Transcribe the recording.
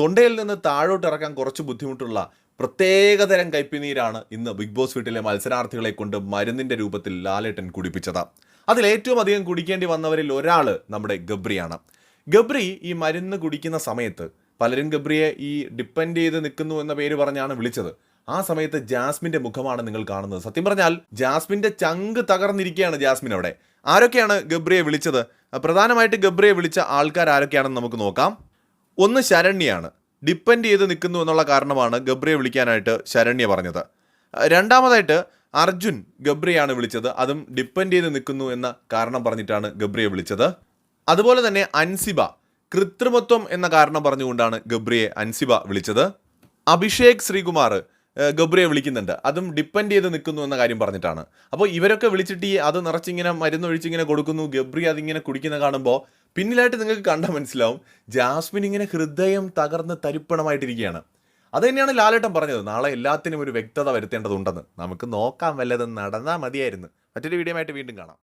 തൊണ്ടയിൽ നിന്ന് താഴോട്ട് ഇറക്കാൻ കുറച്ച് ബുദ്ധിമുട്ടുള്ള പ്രത്യേകതരം കയ്പിനീരാണ് ഇന്ന് ബിഗ് ബോസ് വീട്ടിലെ മത്സരാർത്ഥികളെ കൊണ്ട് മരുന്നിന്റെ രൂപത്തിൽ ലാലേട്ടൻ കുടിപ്പിച്ചത്. അതിൽ ഏറ്റവും അധികം കുടിക്കേണ്ടി വന്നവരിൽ ഒരാൾ നമ്മുടെ ഗബ്രിയാണ്. ഗബ്രി ഈ മരുന്ന് കുടിക്കുന്ന സമയത്ത് പലരും ഗബ്രിയെ ഈ ഡിപ്പെൻഡ് ചെയ്ത് നിൽക്കുന്നു എന്ന പേര് പറഞ്ഞാണ് വിളിച്ചത്. ആ സമയത്ത് ജാസ്മിന്റെ മുഖമാണ് നിങ്ങൾ കാണുന്നത്. സത്യം പറഞ്ഞാൽ ജാസ്മിന്റെ ചങ്ക് തകർന്നിരിക്കുകയാണ് ജാസ്മിൻ അവിടെ. ആരൊക്കെയാണ് ഗബ്രിയെ വിളിച്ചത്? പ്രധാനമായിട്ട് ഗബ്രിയെ വിളിച്ച ആൾക്കാർ ആരൊക്കെയാണെന്ന് നമുക്ക് നോക്കാം. ഒന്ന് ശരണ്യാണ്. ഡിപ്പെൻഡ് ചെയ്ത് നിൽക്കുന്നു എന്നുള്ള കാരണമാണ് ഗബ്രിയെ വിളിക്കാനായിട്ട് ശരണ്യ പറഞ്ഞത്. രണ്ടാമതായിട്ട് അർജുൻ ഗബ്രിയാണ് വിളിച്ചത്. അതും ഡിപ്പെൻഡ് ചെയ്ത് നിൽക്കുന്നു എന്ന കാരണം പറഞ്ഞിട്ടാണ് ഗബ്രിയെ വിളിച്ചത്. അതുപോലെ തന്നെ അൻസിബ കൃത്രിമത്വം എന്ന കാരണം പറഞ്ഞുകൊണ്ടാണ് ഗബ്രിയെ അൻസിബ വിളിച്ചത്. അഭിഷേക് ശ്രീകുമാർ ഗബ്രിയെ വിളിക്കുന്നുണ്ട്. അതും ഡിപ്പെൻഡ് ചെയ്ത് നിൽക്കുന്നു എന്ന കാര്യം പറഞ്ഞിട്ടാണ്. അപ്പോൾ ഇവരൊക്കെ വിളിച്ചിട്ട് ഈ അത് നിറച്ചിങ്ങനെ മരുന്നൊഴിച്ചിങ്ങനെ കൊടുക്കുന്നു. ഗബ്രി അതിങ്ങനെ കുടിക്കുന്ന കാണുമ്പോൾ പിന്നിലായിട്ട് നിങ്ങൾക്ക് കണ്ടാൽ മനസ്സിലാവും ജാസ്മിൻ ഇങ്ങനെ ഹൃദയം തകർന്ന് തരിപ്പണമായിട്ടിരിക്കുകയാണ്. അത് തന്നെയാണ് ലാലേട്ടൻ പറഞ്ഞത് നാളെ എല്ലാത്തിനും ഒരു വ്യക്തത വരുത്തേണ്ടതുണ്ടെന്ന്. നമുക്ക് നോക്കാം വല്ലതും നടന്നാൽ മതിയായിരുന്നു. മറ്റൊരു വീഡിയോ ആയിട്ട് വീണ്ടും കാണാം.